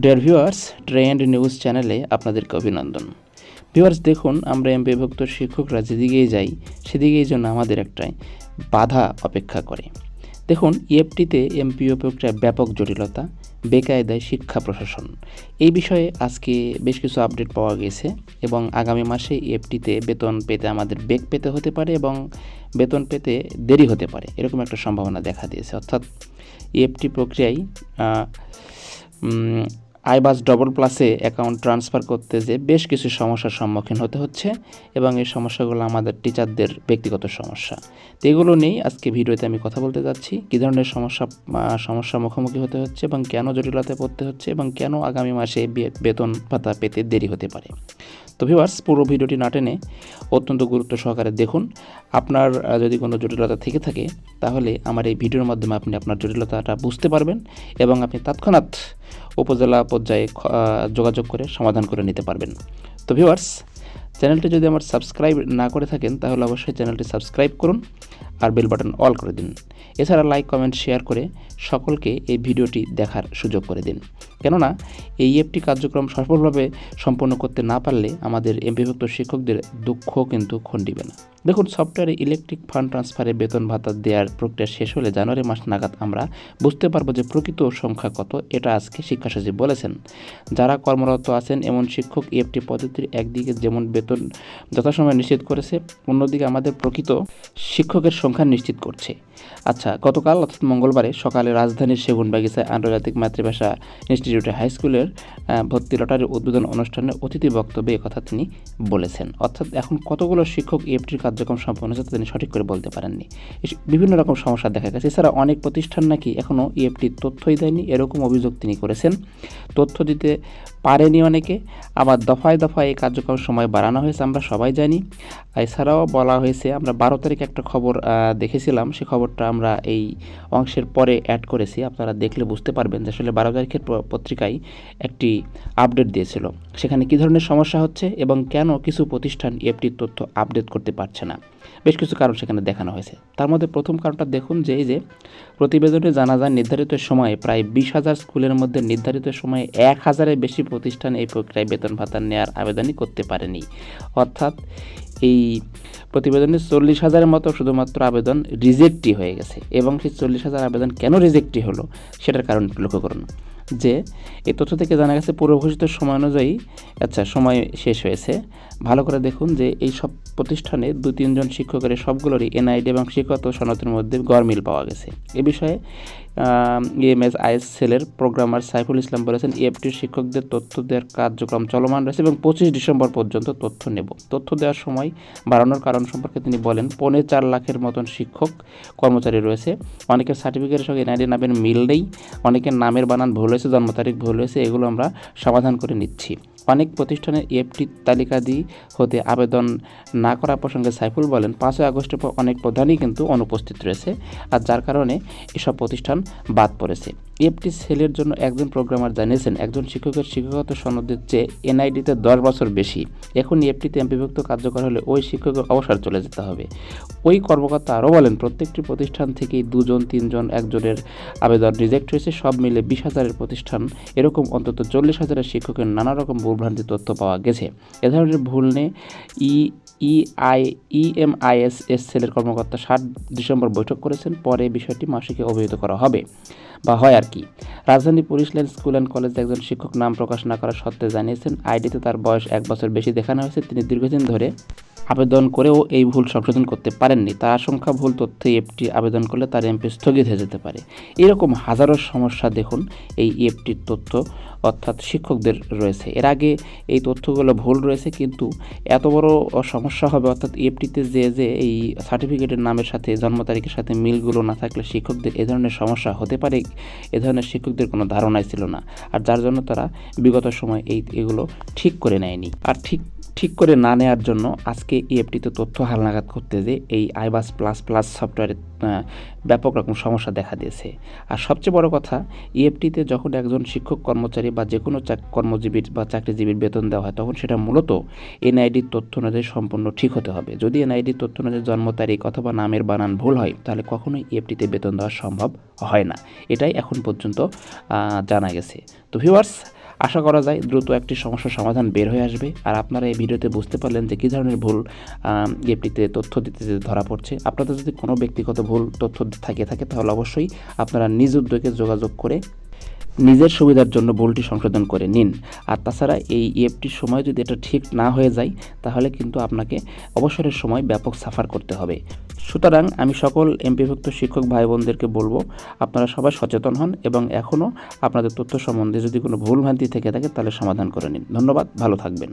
Dear viewers trend news চ্যানেলে আপনাদেরকে অভিনন্দন। ভিউয়ার্স দেখুন আমরা এম বিভক্ত শিক্ষকরা যেদিকেই যাই সেদিকেই জন্য আমাদের একটাই বাধা অপেক্ষা করে। দেখুন ইএফটিতে এমপিও প্রক্রিয়ায় ব্যাপক জটিলতা বেকায়দায় শিক্ষা প্রশাসন। এই বিষয়ে আজকে বেশ কিছু আপডেট পাওয়া গেছে এবং আগামী মাসে ইএফটিতে বেতন পেতে আমাদের বেগ পেতে হতে পারে এবং বেতন পেতে দেরি হতে পারে এরকম একটা সম্ভাবনা দেখা দিয়েছে। অর্থাৎ ইএফটি প্রক্রিয়ায় আহ, উম, আইবাস ডবল প্লাসে অ্যাকাউন্ট ট্রান্সফার করতে যে বেশ কিছু সমস্যার সম্মুখীন হতে হচ্ছে এবং এই সমস্যাগুলো আমাদের টিচারদের ব্যক্তিগত সমস্যা। তো এগুলো নিয়েই আজকে ভিডিওতে আমি কথা বলতে যাচ্ছি, কী ধরনের সমস্যা সমস্যার মুখোমুখি হতে হচ্ছে এবং কেন জটিলতায় পড়তে হচ্ছে এবং কেন আগামী মাসে বেতন ভাতা পেতে দেরি হতে পারে। তো ভিউয়ার্স পুরো ভিডিওটি না টেনে অত্যন্ত গুরুত্ব সহকারে দেখুন। আপনার যদি কোনো জটিলতা থেকে থাকে, তাহলে আমার এই ভিডিওর মাধ্যমে আপনি আপনার জটিলতাটা বুঝতে পারবেন এবং আপনি তৎক্ষণাৎ উপজেলা পর্যায়ে যোগাযোগ করে সমাধান করে নিতে পারবেন। তো ভিউয়ার্স চ্যানেলটি যদি আমার সাবস্ক্রাইব না করে থাকেন, তাহলে অবশ্যই চ্যানেলটি সাবস্ক্রাইব করুন আর বেল বাটন অল করে দিন। এছাড়া লাইক, কমেন্ট, শেয়ার করে সকলকে এই ভিডিওটি দেখার সুযোগ করে দিন। কেননা, এই ইএফটি কার্যক্রম সফলভাবে সম্পন্ন করতে না পারলে আমাদের এমপিভুক্ত শিক্ষকদের দুঃখ কিন্তু খণ্ডিবে না। দেখুন, সফটওয়্যারে ইলেকট্রিক ফান্ড ট্রান্সফারে বেতন ভাতা দেওয়ার প্রক্রিয়া শেষ হলে জানুয়ারি মাস নাগাদ আমরা বুঝতে পারব যে প্রকৃত সংখ্যা কত, এটা আজকে শিক্ষা সচিব বলেছেন। যারা কর্মরত আছেন, এমন শিক্ষক ইএফটি পদ্ধতির একদিকে যেমন বেতন যথাসময়ে নিশ্চিত করেছে, অন্যদিকে আমাদের প্রকৃত শিক্ষকের সংখ্যা নিশ্চিত করছে। আচ্ছা গতকাল অর্থাৎ মঙ্গলবারে সকালে রাজধানীর সেগুনবাগিচায় আন্তর্জাতিক মাতৃভাষা ইনস্টিটিউটে হাই স্কুলের ভর্তি লটারির উদ্বোধন অনুষ্ঠানে অতিথি বক্তব্যে কথা তিনি বলেছেন। অর্থাৎ এখন কতগুলো শিক্ষক ইএফটির কার্যক্রম সম্পন্ন হয়েছে তিনি সঠিক করে বলতে পারেননি। বিভিন্ন রকম সমস্যা দেখা গেছে। এছাড়া অনেক প্রতিষ্ঠান নাকি এখনও ইএফটির তথ্যই দেয়নি। এরকম অভিযোগ তিনি করেছেন। তথ্য দিতে পারেনি অনেকে। আবার দফায় দফায় এই কার্যক্রম সময় বাড়ানো হয়েছে, আমরা সবাই জানি। এছাড়াও বলা হয়েছে, আমরা বারো তারিখ একটা খবর দেখেছিলাম। সে খবরটা আমরা এই অংশের পরে অ্যাড করেছি। আপনারা দেখলে বুঝতে পারবেন যে আসলে বারো তারিখের পত্রিকায় একটি আপডেট দিয়েছিল। সেখানে কী ধরনের সমস্যা হচ্ছে এবং কেন কিছু প্রতিষ্ঠান এফটির তথ্য আপডেট করতে পারছে না? বেশ কিছু কারণ সেখানে দেখানো হয়েছে। তার মধ্যে প্রথম কারণটা দেখুন যে যে প্রতিবেদনে জানা যায় নির্ধারিত সময়ে প্রায় বিশ হাজার স্কুলের মধ্যে নির্ধারিত সময়ে এক হাজারের বেশি প্রতিষ্ঠান এই প্রক্রিয়ায় বেতন ভাতা নেওয়ার আবেদনই করতে পারেনি। অর্থাৎ এই প্রতিবেদনে চল্লিশ হাজারের মতো শুধুমাত্র আবেদন রিজেক্টই হয়ে গেছে এবং সেই চল্লিশ হাজার আবেদন কেন রিজেক্টই হলো সেটার কারণ লক্ষ্য করুন। যে এই তথ্য থেকে জানা গেছে পূর্বঘোষিত সময় অনুযায়ী আচ্ছা সময় শেষ হয়েছে। ভালো করে দেখুন যে এই সব প্রতিষ্ঠানে দু তিনজন শিক্ষকের সবগুলোরই এনআইডি এবং শিক্ষক সনদের মধ্যে গড়মিল পাওয়া গেছে। এ বিষয়ে ইএমএস আইএস সেলের প্রোগ্রামার সাইফুল ইসলাম বলেছেন ইএফটির শিক্ষকদের তথ্য দেওয়ার কার্যক্রম চলমান রয়েছে এবং পঁচিশ ডিসেম্বর পর্যন্ত তথ্য নেব। তথ্য দেওয়ার সময় বাড়ানোর কারণ সম্পর্কে তিনি বলেন, পৌনে চার লাখের মতন শিক্ষক, কর্মচারী রয়েছে। অনেকের সার্টিফিকেটের সঙ্গে এনআইডি নামের মিল নেই, অনেকের নামের বানান ভুল হয়েছে, জন্ম তারিখ ভুল হয়েছে, এগুলো আমরা সমাধান করে নিচ্ছি। অনেক প্রতিষ্ঠানের এফটি তালিকা দিয়ে হতে আবেদন না করা প্রসঙ্গে সাইফুল বলেন, পাঁচই আগস্টের পর অনেক প্রধানই কিন্তু অনুপস্থিত রয়েছে আর যার কারণে এসব প্রতিষ্ঠান বাদ পড়েছে। এফটি সেলের জন্য একজন প্রোগ্রামার জানিয়েছেন, একজন শিক্ষকের শিক্ষাগত সনদের চেয়ে এনআইডিতে দশ বছর বেশি। এখন এফটিতে এমপিভুক্ত কার্যকর হলে ওই শিক্ষকের অবসর চলে যেতে হবে। ওই কর্মকর্তা আরও বলেন, প্রত্যেকটি প্রতিষ্ঠান থেকেই দুজন, তিনজন, একজনের আবেদন রিজেক্ট হয়েছে। সব মিলে বিশ হাজারের প্রতিষ্ঠান, এরকম অন্তত চল্লিশ হাজারের শিক্ষকের নানা রকম ভুলভ্রান্তি তথ্য পাওয়া গেছে। এ ধরনের ভুল নিয়ে ই ইআই ইএমআইএস এস সেলের কর্মকর্তা সাত ডিসেম্বর বৈঠক করেছেন। পরে বিষয়টি মাসিকে অবহিত করা হবে। বা হয় আর কি? রাজধানী পুলিশ লাইন স্কুল অ্যান্ড কলেজে একজন শিক্ষক নাম প্রকাশ না করার সত্ত্বে জানিয়েছেন, আইডিতে তার বয়স এক বছর বেশি দেখানো হয়েছে। তিনি দীর্ঘদিন ধরে আবেদন করেও এই ভুল সংশোধন করতে পারেননি। তার আশঙ্কা ভুল তথ্যে এফটি আবেদন করলে তার এমপি স্থগিত হয়ে যেতে পারে। এরকম হাজারো সমস্যা দেখুন এই ইএফটির তথ্য অর্থাৎ শিক্ষকদের রয়েছে। এর আগে এই তথ্যগুলো ভুল রয়েছে কিন্তু এত বড় সমস্যা হবে অর্থাৎ ইএফটিতে যে যে এই সার্টিফিকেটের নামের সাথে জন্ম তারিখের সাথে মিলগুলো না থাকলে শিক্ষকদের এ ধরনের সমস্যা হতে পারে, এ ধরনের শিক্ষকদের কোনো ধারণাই ছিল না। আর যার জন্য তারা বিগত সময় এই এগুলো ঠিক করে নেয়নি। আর ঠিক ঠিক করে না নেওয়ার জন্য আজকে ইএফটিতে তথ্য হালনাগাদ করতে যে এই আইবাস প্লাস প্লাস সফটওয়্যারের ব্যাপক রকম সমস্যা দেখা দিয়েছে। আর সবচেয়ে বড় কথা ইএফটিতে যখন একজন শিক্ষক, কর্মচারী বা যে কোনো কর্মজীবীর বা চাকরিজীবীর বেতন দেওয়া হয়, তখন সেটা মূলত এনআইডির তথ্য অনুযায়ী সম্পূর্ণ ঠিক হতে হবে। যদি এনআইডির তথ্য অনুযায়ী জন্ম তারিখ অথবা নামের বানান ভুল হয়, তাহলে কখনোই ইএফটিতে বেতন দেওয়া সম্ভব হয় না। এটাই এখন পর্যন্ত জানা গেছে। তো ভিউয়ার্স আশা করা যায় দ্রুত একটি সমস্যার সমাধান বের হয়ে আসবে। আর আপনারা এই ভিডিওতে বুঝতে পারলেন যে কী ধরনের ভুল গেপটিতে তথ্য দিতে ধরা পড়ছে। আপনাদের যদি কোনো ব্যক্তিগত ভুল তথ্য থাকে থাকে তাহলে অবশ্যই আপনারা নিজ উদ্যোগে যোগাযোগ করে নিজের সুবিধার জন্য ভুলটি সংশোধন করে নিন। আর তাছাড়া এই ইএফটির সময় যদি এটা ঠিক না হয়ে যায়, তাহলে কিন্তু আপনাকে অবসরের সময় ব্যাপক সাফার করতে হবে। সুতরাং আমি সকল এমপিভুক্ত শিক্ষক ভাই বোনদেরকে বলব, আপনারা সবাই সচেতন হন এবং এখনও আপনাদের তথ্য সম্বন্ধে যদি কোনো ভুলভ্রান্তি থেকে থাকে, তাহলে সমাধান করে নিন। ধন্যবাদ, ভালো থাকবেন।